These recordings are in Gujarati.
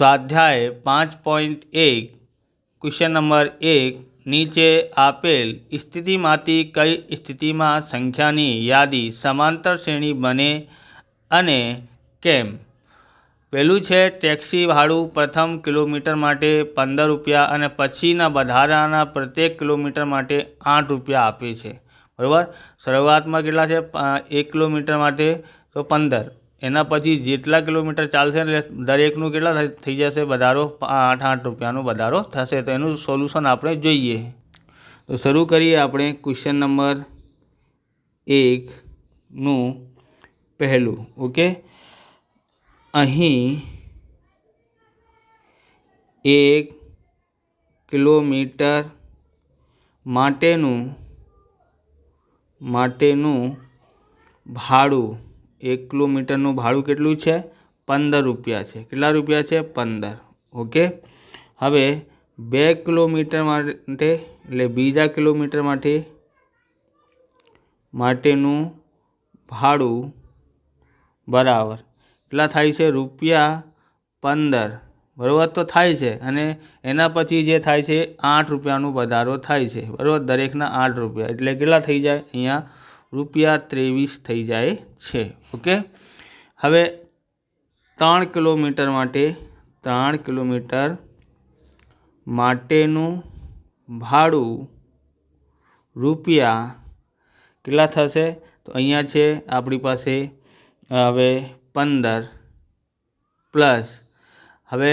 સ્વાધ્યાય પાંચ પોઈન્ટ એક, ક્વેશ્ચન નંબર એક, નીચે આપેલ સ્થિતિમાંથી કઈ સ્થિતિમાં સંખ્યાની યાદી સમાંતર શ્રેણી બને અને કેમ? પહેલું છે ટેક્સી ભાડું પ્રથમ કિલોમીટર માટે પંદર રૂપિયા અને પછીના વધારાના પ્રત્યેક કિલોમીટર માટે આઠ રૂપિયા આપે છે. બરાબર? શરૂઆતમાં કેટલા છે? એક કિલોમીટર માટે તો પંદર. એના પછી જેટલા કિલોમીટર ચાલશે એટલે દરેકનું કેટલા થઈ જશે? વધારો આઠ આઠ રૂપિયાનો વધારો થશે. તો એનું સોલ્યુશન આપણે જોઈએ. તો શરૂ કરીએ આપણે ક્વેશ્ચન નંબર એકનું પહેલું, ઓકે? અહીં એક કિલોમીટર માટેનું માટેનું ભાડું એક કિલોમીટરનું ભાડું કેટલું છે? પંદર રૂપિયા છે. કેટલા રૂપિયા છે? પંદર. ઓકે? હવે બે કિલોમીટર માટે, એટલે બીજા કિલોમીટર માટે, માટેનું ભાડું બરાબર. કેટલા થાય છે? રૂપિયા પંદર. બરાબર તો થાય છે. અને એના પછી જે થાય છે, આઠ રૂપિયાનો વધારો થાય છે. બરાબર? દરેકના આઠ રૂપિયા. એટલે કેટલા થઈ જાય? અહીંયા રૂપિયા ત્રેવીસ થઈ જાય છે, ઓકે? હવે ત્રણ કિલોમીટર માટે, ત્રણ કિલોમીટર માટેનું ભાડું રૂપિયા કેટલા થશે? તો અહીંયા છે, આપણી પાસે હવે પંદર પ્લસ હવે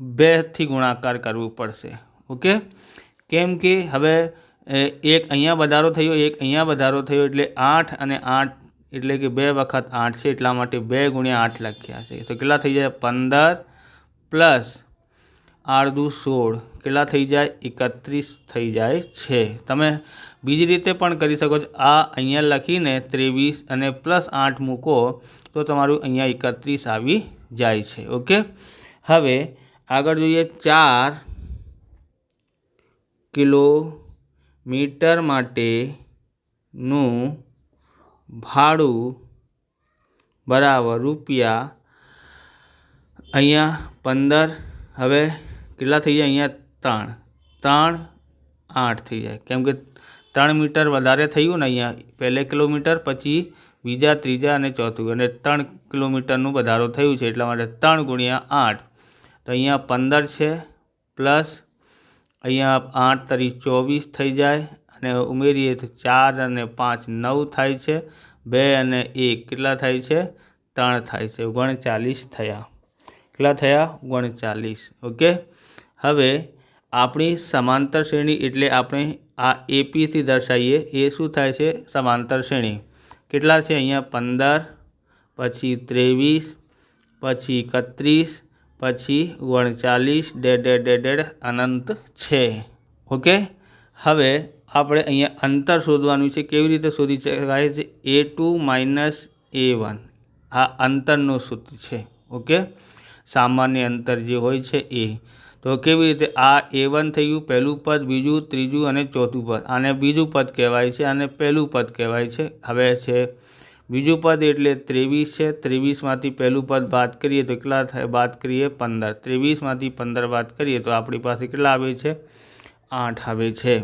બેથી ગુણાકાર કરવું પડશે, ઓકે? કેમ કે હવે એક અહીંયા વધારો થયો, એક અહીંયા વધારો થયો એટલે આઠ અને આઠ એટલે કે બે વખત આઠ છે, એટલા માટે બે ગુણ્યા આઠ લખ્યા છે. તો કેટલા થઈ જાય? પંદર પ્લસ આડદું સોળ, કેટલા થઈ જાય? એકત્રીસ થઈ જાય છે. તમે બીજી રીતે પણ કરી શકો છો. આ અહીંયા લખીને ત્રેવીસ અને પ્લસ આઠ મૂકો તો તમારું અહીંયા એકત્રીસ આવી જાય છે. ઓકે? હવે આગળ જોઈએ ચાર કિલોમીટર માટેનું ભાડું બરાબર રૂપિયા અહીંયા પંદર, હવે કેટલા થઈ જાય અહીંયા ત્રણ? ત્રણ આઠ થઈ જાય. કેમ કે ત્રણ મીટર વધારે થયું ને અહીંયા. પહેલે કિલોમીટર, પછી બીજા, ત્રીજા અને ચોથું. અને ત્રણ કિલોમીટરનું વધારો થયું છે, એટલા માટે ત્રણ ગુણ્યા આઠ. તો અહીંયા પંદર છે, પ્લસ અહીંયા આઠ તરી ચોવીસ થઈ જાય અને ઉમેરીએ તો ચાર અને પાંચ નવ થાય છે. બે અને એક કેટલા થાય છે? ત્રણ થાય છે. ઓગણચાલીસ થયા. કેટલા થયા? ઓગણચાલીસ. ઓકે? હવે આપણી સમાંતર શ્રેણી એટલે આપણે આ એપીથી દર્શાવીએ. એ શું થાય છે? સમાંતર શ્રેણી. કેટલા છે અહીંયા? પંદર, પછી ત્રેવીસ, પછી એકત્રીસ પછી ઓગણચાલીસ ડેડ ડેડ અનંત છે. ઓકે? હવે આપણે અહીંયા અંતર શોધવાનું છે. કેવી રીતે શોધી શકાય છે? A two minus a one. આ અંતરનું સૂત્ર છે. ઓકે? સામાન્ય અંતર જે હોય છે એ. તો કેવી રીતે? આ એ વન થયું. પહેલું પદ, બીજું, ત્રીજું અને ચોથું પદ. આને બીજું પદ કહેવાય છે અને પહેલું પદ કહેવાય છે. હવે છે બીજું પદ એટલે ત્રેવીસ છે. ત્રેવીસમાંથી પહેલું પદ બાદ કરીએ તો કેટલા થાય? બાદ કરીએ પંદર. ત્રેવીસમાંથી પંદર બાદ કરીએ તો આપણી પાસે કેટલા આવે છે? આઠ આવે છે.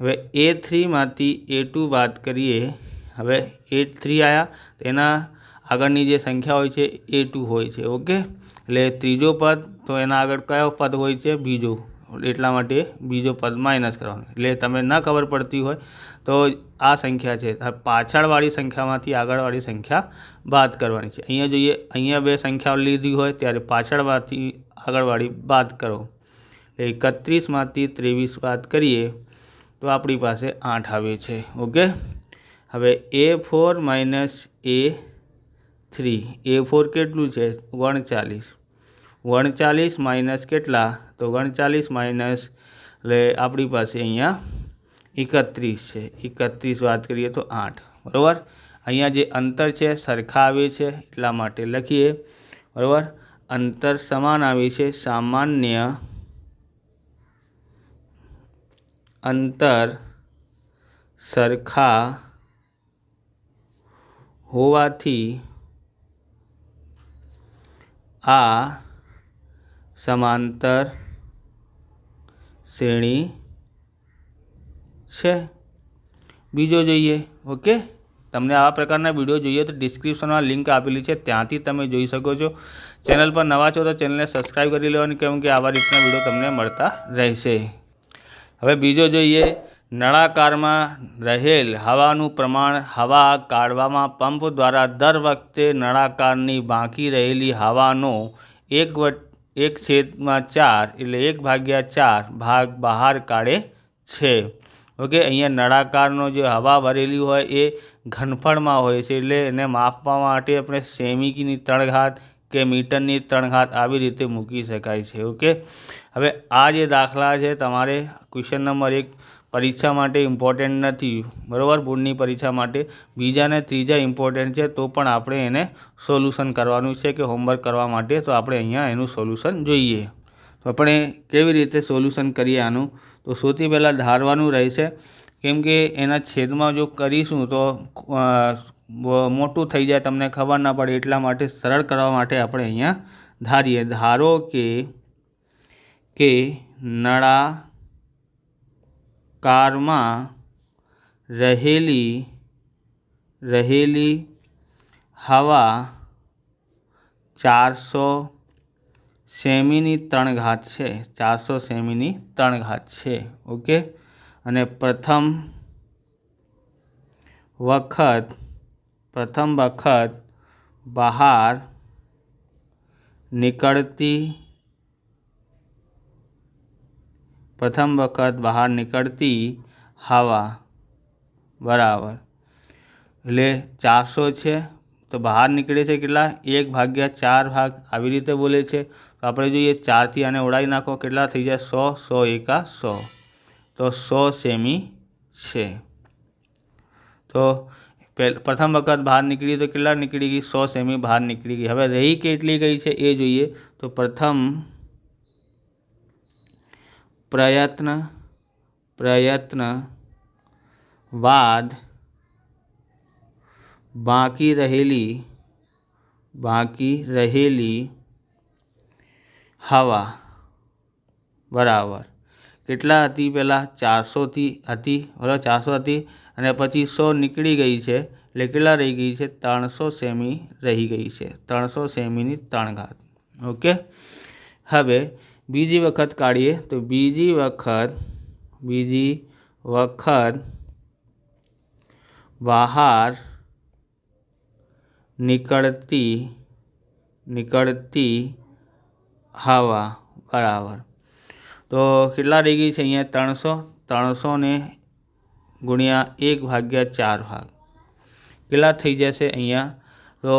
હવે એ થ્રીમાંથી એ ટુ વાત કરીએ. હવે એ થ્રી આવ્યા તેના આગળની જે સંખ્યા હોય છે એ ટુ હોય છે, ઓકે? એટલે ત્રીજો પદ તો એના આગળ કયો પદ હોય છે? બીજો. એટલા માટે બીજો પદ માઇનસ કરવાનો. એટલે તમે ન ખબર પડતી હોય તો આ સંખ્યા છે. પાછળવાળી સંખ્યામાંથી આગળવાળી સંખ્યા બાદ કરવાની છે. અહીંયા જોઈએ, અહીંયા બે સંખ્યાઓ લીધી હોય ત્યારે પાછળમાંથી આગળવાળી બાદ કરો. એકત્રીસમાંથી ત્રેવીસ બાદ કરીએ તો આપણી પાસે આઠ આવે છે. ઓકે? હવે a four minus a three. A four કેટલું છે? ઓગણચાલીસ. ઓગણચાલીસ માઇનસ કેટલા? તો ઓગણચાલીસ માઇનસ એટલે આપણી પાસે અહીંયા એકત્રીસ છે. એકત્રીસ વાત કરીએ તો આઠ. બરાબર? અહીંયા જે અંતર છે, સરખા આવે છે, એટલા માટે લખીએ. બરાબર? અંતર સમાન આવે છે, સામાન્ય અંતર સરખા હોવાથી આ સમાંતર શ્રેણી છે. બીજો જોઈએ ઓકે તમને આવા પ્રકારના વીડિયો જોઈએ તો ડિસ્ક્રિપ્શનમાં લિંક આપેલી છે, ત્યાંથી તમે જોઈ શકો છો. ચેનલ પર નવા છો તો ચેનલને સબસ્ક્રાઈબ કરી લેવાની, કેમ કે આવા રીતના વીડિયો તમને મળતા રહેશે. હવે બીજો જોઈએ, નળાકારમાં રહેલ હવાનું પ્રમાણ હવા કાઢવામાં પંપ દ્વારા દર વખતે નળાકારની બાકી રહેલી હવાનો એક એક છેદમાં ચાર એટલે એક ભાગ્યા ચાર ભાગ બહાર કાઢે છે. ઓકે, અહીંયા નળાકારનો જે હવા ભરેલી હોય એ ઘનફળમાં હોય છે, એટલે એને માપવા માટે આપણે સેમીની ત્રણ કે મીટરની ત્રણ આવી રીતે મૂકી શકાય છે, ઓકે? હવે આ જે દાખલા છે, તમારે ક્વેશ્ચન નંબર એક, પરીક્ષા માટે ઇમ્પોર્ટન્ટ નથી, બરાબર? બોર્ડની પરીક્ષા માટે. બીજા ને ત્રીજા ઇમ્પોર્ટન્ટ છે, તો પણ આપણે એને સોલ્યુશન કરવાનું છે કે હોમવર્ક કરવા માટે, તો આપણે અહીંયા એનું સોલ્યુશન જોઈએ. તો આપણે કેવી રીતે સોલ્યુશન કરીએ આનું? તો સૌથી પહેલાં ધારવાનું રહેશે, કેમ કે એના છેદમાં જો કરીશું તો મોટું થઈ જાય તમને ખબર ના પડે, એટલા માટે સરળ કરવા માટે આપણે અહીંયા ધારીએ. ધારો કે કે નળા કારમાં રહેલી રહેલી હવા ચારસો સેમીની ત્રણ ઘાત છે. ચારસો સેમીની ત્રણ ઘાત છે. ઓકે? અને પ્રથમ વખત પ્રથમ વખત બહાર નીકળતી, પ્રથમ વખત બહાર નીકળતી હવા. બરાબર. એટલે ચારસો છે. તો બહાર નીકળે છે કેટલા? એક ભાગ્યા ચાર ભાગ. આવી રીતે બોલે છે. આપણે જોઈએ ચારથી આને ઉડાવી નાખો. કેટલા થઈ જાય? સો સો એકા સો. તો સો સેમી છે. તો પ્રથમ વખત બહાર નીકળી તો કેટલા નીકળી ગઈ? સો સેમી બહાર નીકળી ગઈ. હવે રહી કેટલી ગઈ છે એ જોઈએ. તો પ્રથમ પ્રયત્ન પ્રયત્ન બાદ બાકી રહેલી બાકી રહેલી હવા. બરાબર. કેટલા હતી પહેલાં? ચારસોથી હતી બરાબર ચારસો હતી અને પછી સો નીકળી ગઈ છે. એટલે કેટલા રહી ગઈ છે? ત્રણસો સેમી રહી ગઈ છે. ત્રણસો સેમીની ત્રણ ઘાત. ઓકે? હવે બીજી વખત કાઢીએ. તો બીજી વખત બીજી વખત બહાર નીકળતી નીકળતી હવા, બરાબર. તો કેટલા રહી ગઈ છે અહીંયા? ત્રણસો ત્રણસો ને ગુણ્યા એક ભાગ્યા ચાર ભાગ. કેટલા થઈ જશે અહીંયા? તો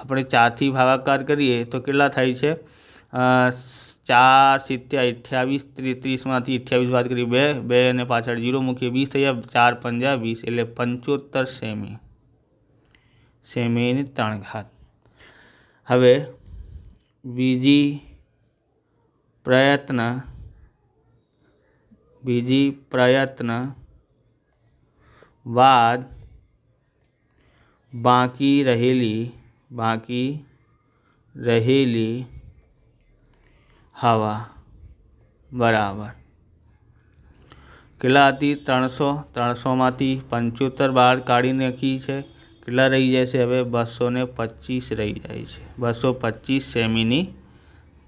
આપણે ચારથી ભાગાકાર કરીએ તો કેટલા થાય છે? ચાર સિત્તેર અઠ્યાવીસ ત્રીસમાંથી અઠ્યાવીસ વાત કરી બે બે અને પાછળ જીરો મૂકીએ વીસ થઈ જાય ચાર પંજા વીસ એટલે પંચોતેર સેમી. સેમીની ત્રણ ઘાત. હવે બીજી પ્રયત્ન. બીજી પ્રયત્ન. બાદ બાકી રહેલી બાકી રહેલી હવા. બરાબર. કેટલા હતી? ત્રણસો. ત્રણસોમાંથી પંચોતેર બહાર કાઢી નાખી છે. કેટલા રહી જાય છે? હવે બસો ને પચીસ રહી જાય છે. બસો પચીસ સેમીની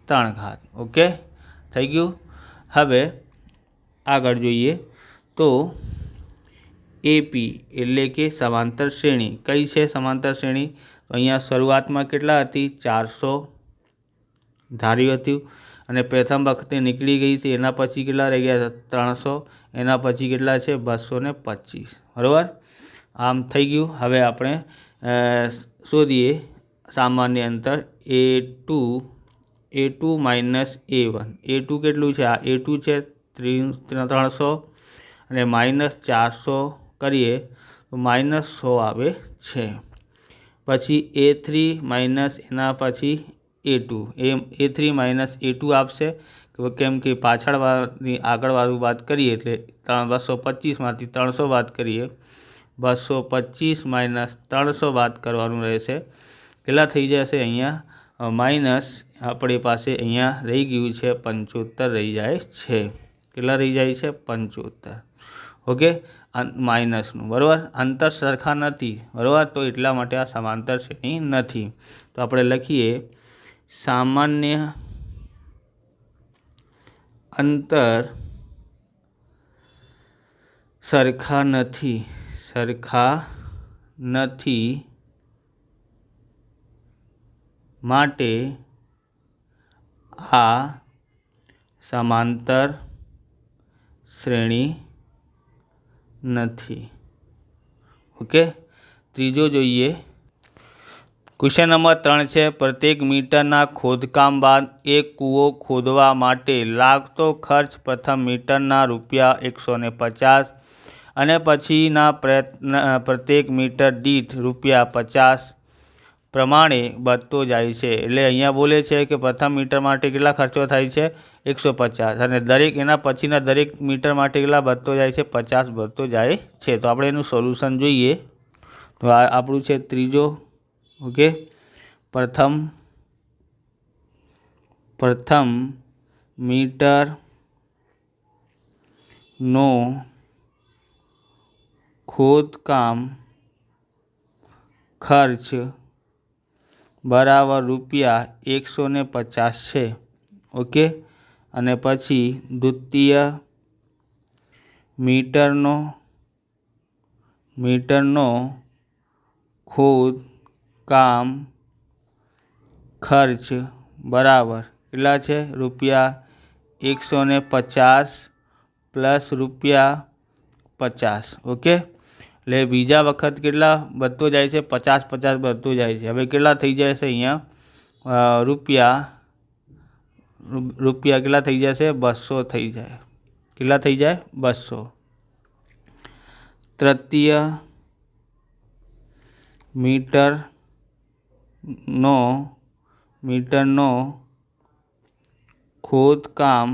ત્રણ ઘાત. ઓકે? થઈ ગયું. હવે આગળ જોઈએ તો એપી એટલે કે સમાંતર શ્રેણી. કઈ છે સમાંતર શ્રેણી? અહીંયા શરૂઆતમાં કેટલા હતી? ચારસો ધાર્યું હતું. અને પ્રથમ વખતે નીકળી ગઈ હતી એના પછી કેટલા રહી ગયા? ત્રણસો. એના પછી કેટલા છે? બસો ને પચીસ. બરાબર? આમ થઈ ગયું. હવે આપણે શોધીએ સામાન્ય અંતર a two a two minus a one a two કેટલું છે? આ એ ટુ છે ત્રણસો. અને માઇનસ ચારસો કરીએ, તો માઇનસ સો આવે છે. પછી એ થ્રી માઇનસ એના પછી a two a a three minus a two આપશે. કેમ કે પાછળવાળની આગળવાળું વાત કરીએ એટલે ત્રણ, બસો પચીસમાંથી ત્રણસો વાત કરીએ. બસો પચીસ માઇનસ ત્રણસો વાત કરવાનું રહેશે. કેટલા થઈ જશે અહીંયા? માઇનસ આપણી પાસે અહીંયા રહી ગયું છે પંચોતેર રહી જાય છે. કેટલા રહી જાય છે? પંચોતેર ઓકે? માઇનસનું. બરાબર? અંતર સરખા નથી. બરાબર? તો એટલા માટે આ સમાંતર શ્રેણી નથી. તો આપણે લખીએ, સામાન્ય અંતર સરખા નથી. સરખા નથી. માટે આ સમાંતર શ્રેણી નથી. ઓકે? ત્રીજો જોઈએ. ક્વેશ્ચન નંબર ત્રણ છે, પ્રત્યેક મીટરના ખોદકામ બાદ એક કૂવો ખોદવા માટે લાગતો ખર્ચ પ્રથમ મીટરના રૂપિયા એકસો પચાસ અને પછીના પ્રયત્ન, પ્રત્યેક મીટર દીઠ રૂપિયા પચાસ પ્રમાણે વધતો જાય છે. એટલે અહીંયા બોલે છે કે પ્રથમ મીટર માટે કેટલા ખર્ચો થાય છે? એકસો પચાસ. અને દરેક એના પછીના દરેક મીટર માટે કેટલા વધતો જાય છે? પચાસ વધતો જાય છે. તો આપણે એનું સોલ્યુશન જોઈએ. તો આ આપણું છે ત્રીજો. ઓકે? પ્રથમ પ્રથમ મીટર નો ખોદકામ ખર્ચ બરાબર રૂપિયા એકસો ને પચાસ છે. ઓકે? અને પછી દ્વિતીય મીટરનો મીટરનો ખોદ, કામ, ખર્ચ બરાબર કેટલા છે? રૂપિયા એકસો ને પચાસ પ્લસ રૂપિયા પચાસ. ઓકે? એટલે બીજા વખત કેટલા? વધતો જાય છે, પચાસ પચાસ વધતો જાય છે. હવે કેટલા થઈ જાય છે અહીંયા રૂપિયા રૂપિયા કેટલા થઈ જશે? બસો થઈ જાય. કેટલા થઈ જાય? બસો. તૃતીય મીટરનો મીટરનો ખોદકામ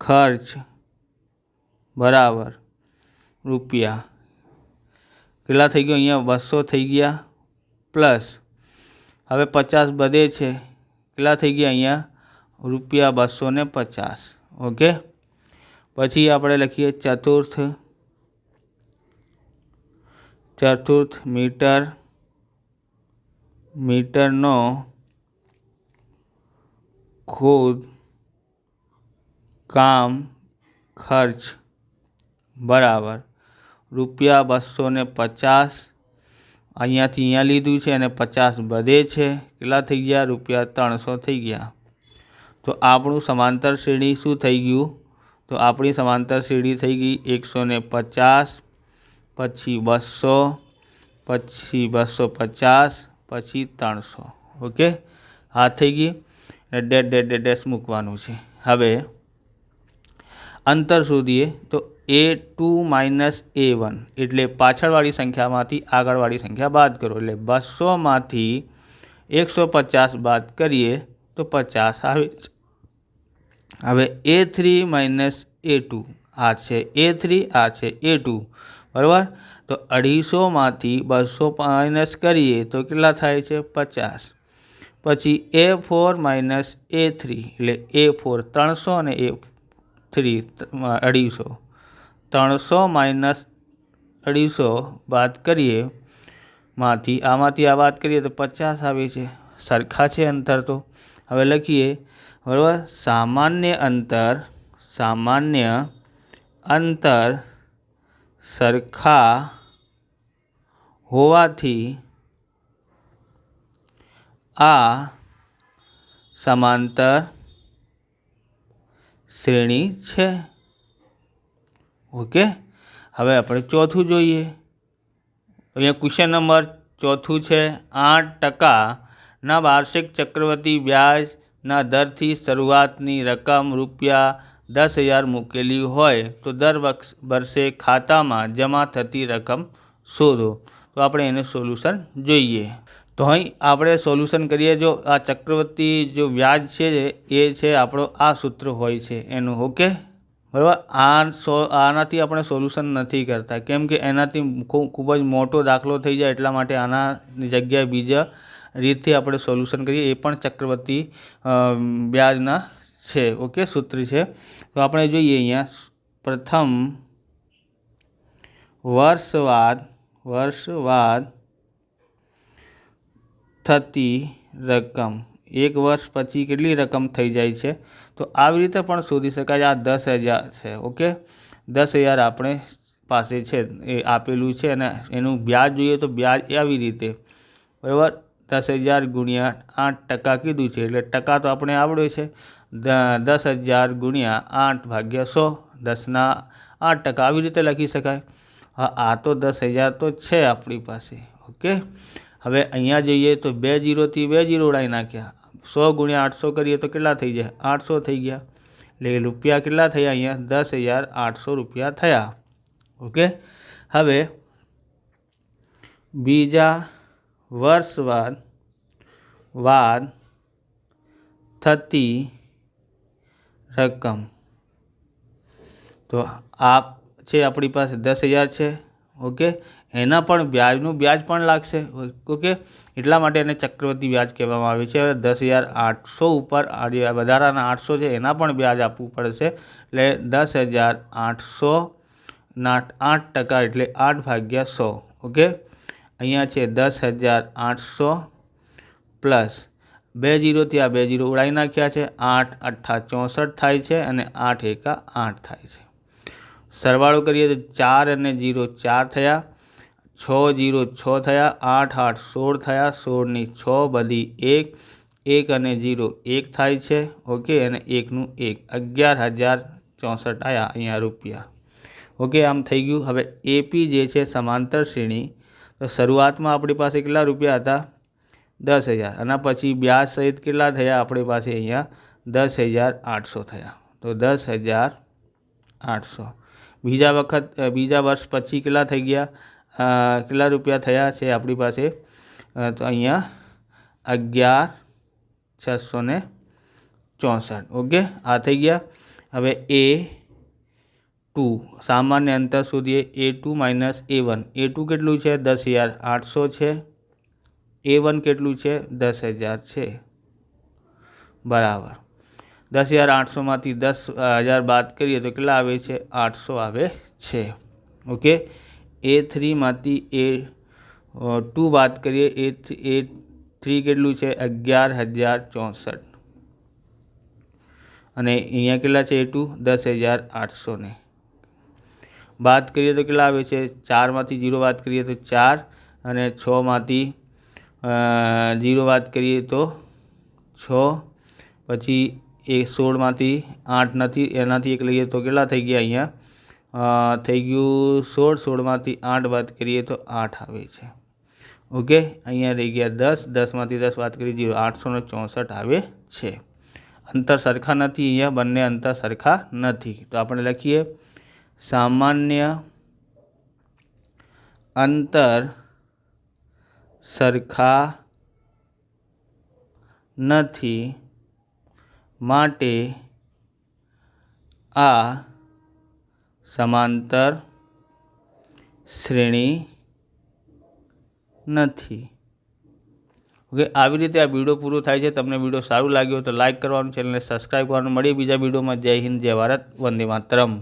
ખર્ચ બરાબર. રૂપિયા. કેટલા થઈ ગયો અહીંયા બસો થઈ ગયા પ્લસ. હવે પચાસ બધે છે. કેટલા થઈ ગયા અહીંયા રૂપિયા બસો ને પચાસ. ઓકે? પછી આપણે લખીએ ચતુર્થ. ચતુર્થ મીટર. મીટરનો ખુદ કામ ખર્ચ. બરાબર. રૂપિયા બસો ને પચાસ. અહીંયાથી અહીંયા લીધું છે અને પચાસ બધે છે. કેટલા થઈ ગયા? રૂપિયા ત્રણસો થઈ ગયા. તો આપણું સમાંતર શ્રેણી શું થઈ ગયું? તો આપણી સમાંતર શ્રેણી થઈ ગઈ એકસો ને પચાસ, પછી બસો પછી બસો પચાસ, પછી ત્રણસો. ઓકે? આ થઈ ગઈ. ડેડ ડેડ ડેડ ડેશ મૂકવાનું છે. હવે અંતર શોધીએ તો a two minus a one એટલે પાછળવાળી સંખ્યામાંથી આગળવાળી સંખ્યા બાદ કરો. એટલે બસોમાંથી એકસો પચાસ બાદ કરીએ તો પચાસ આવે છે. હવે a three minus a two આ છે એ થ્રી આ છે એ ટુ બરાબર? તો અઢીસોમાંથી બસો માઇનસ કરીએ તો કેટલા થાય છે? પચાસ. પછી a four minus a three એટલે એ ફોર ત્રણસો અને એ થ્રી અઢીસો. ત્રણસો માઇનસ અઢીસો બાદ કરીએ, માંથી આમાંથી આ વાત કરીએ તો પચાસ આવે છે. સરખા છે અંતર તો. હવે લખીએ, બરાબર? સામાન્ય અંતર સામાન્ય અંતર સરખા હોવાથી આ સમાંતર શ્રેણી છે. ઓકે? હવે આપણે ચોથું જોઈએ. અહીંયા ક્વેશ્ચન નંબર ચોથું છે, આઠ ટકાના વાર્ષિક ચક્રવર્તી વ્યાજના દરથી શરૂઆતની રકમ રૂપિયા દસ હજાર મૂકેલી હોય તો દર વર્ષે ખાતામાં જમા થતી રકમ શોધો. તો આપણે એને સોલ્યુશન જોઈએ. તો અહીં આપણે સોલ્યુશન કરીએ. જો આ ચક્રવર્તી જો વ્યાજ છે, એ છે આપણો આ સૂત્ર હોય છે એનું, ઓકે? બરાબર? આ સો, આનાથી આપણે સોલ્યુશન નથી કરતા. કેમ કે એનાથી ખૂબ જ મોટો દાખલો થઈ જાય એટલા માટે આનાની જગ્યાએ બીજા રીતથી આપણે સોલ્યુશન કરીએ. એ પણ ચક્રવર્તી વ્યાજના છે. ઓકે? સૂત્ર છે. તો આપણે જોઈએ અહીંયા. પ્રથમ, વર્ષવાદ વર્ષવાદ થતી રકમ. એક વર્ષ પછી કેટલી રકમ થઈ જાય છે? તો આવી રીતે પણ શોધી શકાય આ દસ હજાર છે, ઓકે? દસ હજાર આપણે પાસે છે, એ આપેલું છે અને એનું વ્યાજ જોઈએ તો વ્યાજ આવી રીતે. બરાબર? દસ હજાર ગુણ્યા આઠ ટકા કીધું છે, એટલે ટકા તો આપણે આવડે છે. દસ હજાર ગુણ્યા આઠ ભાગ્યા સો, દસના આઠ ટકા આવી રીતે લખી શકાય. હા, આ તો દસ હજાર તો છે આપણી પાસે, ઓકે? હવે અહીંયા જઈએ તો બે જીરોથી બે જીરો ઉડાવી નાખ્યા. સો ગુણ્યા આઠસો કરીએ તો કેટલા થઈ જાય આઠસો થઈ ગયા એટલે રૂપિયા કેટલા થયા અહીંયા દસ હજાર આઠસો રૂપિયા થયા ઓકે હવે બીજા વર્ષ બાદ વાદ થતી રકમ તો આ છે આપણી પાસે દસ હજાર છે ઓકે એના પણ વ્યાજનું વ્યાજ પણ લાગશે. ઓકે? એટલા માટે એને ચક્રવર્તી વ્યાજ કહેવામાં આવે છે. હવે દસ હજાર આઠસો ઉપર જે વધારાના આઠસો છે, એના પણ વ્યાજ આપવું પડશે. એટલે દસ હજાર આઠસો ના આઠ ટકા એટલે આઠ ભાગ્યા સો. ઓકે? અહીંયા છે દસ હજાર આઠસો પ્લસ બે જીરોથી આ બે જીરો ઉડાવી નાખ્યા છે. આઠ અઠ્ઠા ચોસઠ થાય છે અને આઠ એકા આઠ થાય છે. સરવાળો કરીએ તો ચાર અને જીરો ચાર થયા. છ જીરો છ થયા, આઠ આઠ સોળ થયા, સોળની છ બધી એક એક અને જીરો એક થાય છે. ઓકે, અને એકનું એક. અગિયાર હજાર ચોસઠ આવ્યા અહીંયા રૂપિયા. ઓકે, આમ થઈ ગયું. હવે એપી જે છે સમાંતર શ્રેણી, તો શરૂઆતમાં આપણી પાસે કેટલા રૂપિયા હતા? દસ હજાર. અને પછી વ્યાજ સહિત કેટલા થયા? આપણી પાસે અહીંયા દસ હજાર આઠસો થયા. તો દસ હજાર આઠસો. બીજા વખત બીજા વર્ષ પછી કેટલા થઈ ગયા? કેટલા રૂપિયા થયા છે આપણી પાસે? તો અહીંયા અગિયાર, છસો ને ચોસઠ. ઓકે, આ થઈ ગયા. હવે એ ટુ, સામાન્ય અંતર શોધીએ. A two minus a one. A two કેટલું છે? દસ હજાર આઠસો છે. એ વન કેટલું છે? દસ હજાર છે. બરાબર. દસ હજાર આઠસોમાંથી દસ હજાર બાદ કરીએ તો કેટલા આવે છે? આઠસો આવે છે. ઓકે? એ થ્રીમાંથી એ ટુ વાત કરીએ. એ એ થ્રી કેટલું છે? અગિયાર, હજાર, ચોસઠ. અને અહીંયા કેટલા છે? એ ટુ દસ હજાર આઠસો ને. બાદ કરીએ તો કેટલા આવે છે? ચારમાંથી જીરો વાત કરીએ તો ચાર અને છમાંથી જીરો વાત કરીએ તો છ. પછી એ સોળમાંથી આઠ નથી, એનાથી એક લઈએ તો કેટલા થઈ ગયા અહીંયા? થઈ ગયું સોળ, સોળમાંથી આઠ વાત કરીએ તો આઠ આવે છે. ઓકે, અહીંયા રહી ગયા દસ, દસમાંથી દસ વાત કરીએ જીરો, આઠસો ચોસઠ આવે છે. અંતર સરખા નથી અહીંયા, બંને અંતર સરખા નથી. તો આપણે લખીએ, સામાન્ય અંતર સરખા નથી માટે આ સમાંતર શ્રેણી નથી. ઓકે આવી રીતે આ વીડિયો પૂરો થાય છે. તમને વીડિયો સારું લાગ્યો તો લાઇક કરવાનું ચેનલને સબસ્ક્રાઈબ કરવાનું. મળીએ બીજા વિડીયોમાં. જય હિન્દ, જય ભારત. વંદે માતરમ.